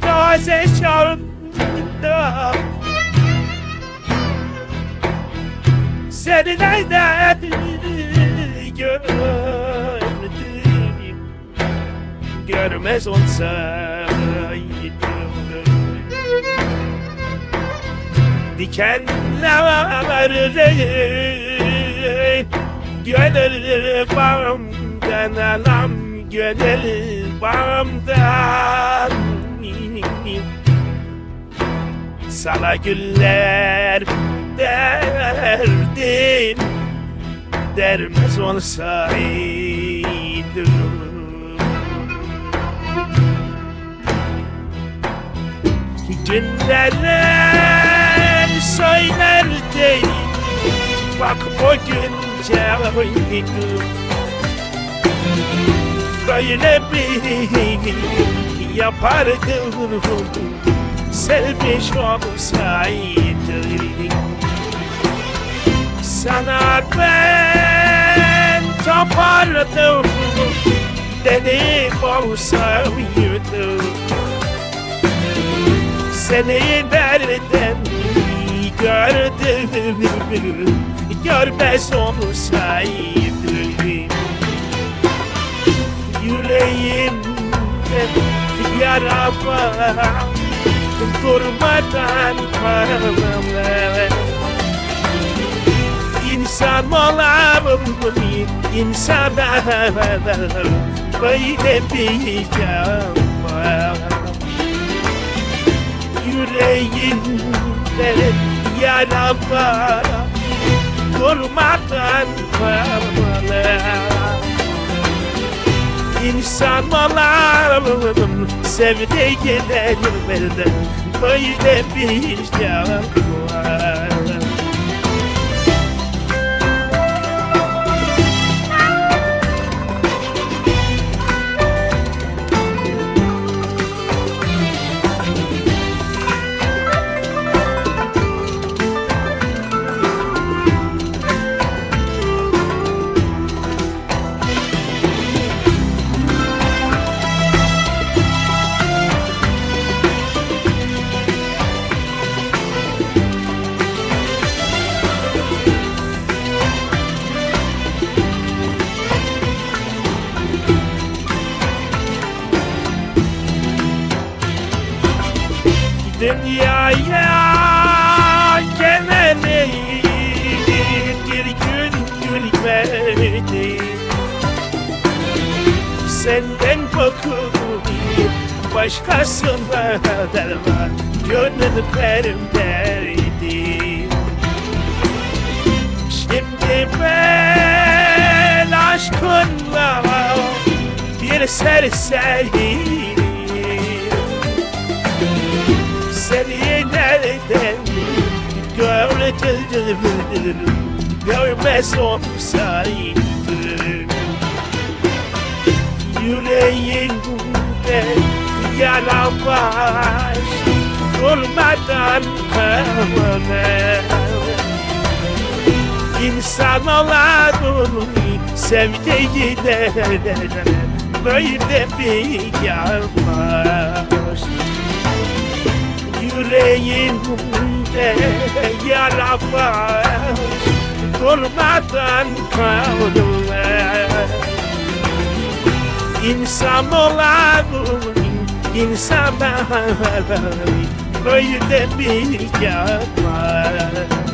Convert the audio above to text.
Taze çağında Seni nereden gördüm? Görmez olsaydım Dikenleri Gönül bağımdan anam Gönül bağımdan Sana güller derdim. Dermez olsaydım. Günler söylerdi Bak bugün cevabıydı Böyle bir yapardım Sevmiş olsaydım Sana ben tapardım. Dedim olsaydım seni nereden gördüm? Görmez olsaydım Yüreğimde yara var Durmadan parlar İnsan olamam insan Böyle bir var yüreğinde yara var Durmadan parmağına İnsan olalım sevdiğlerimden Böyle bir can var Dünyaya geleli bir gün gülmedi Senden korkup başkasına derman Gönül vermedi Şimdi ben aşkınla bir serseriyim seni nereden gördüm görmez olsaydım yüreğimde yara var durmadan kanına İnsan olalım sevdiğine böyle bir yar var yüreğimde yara var Durmadan kalır İnsan olalım insan böyle bir yar var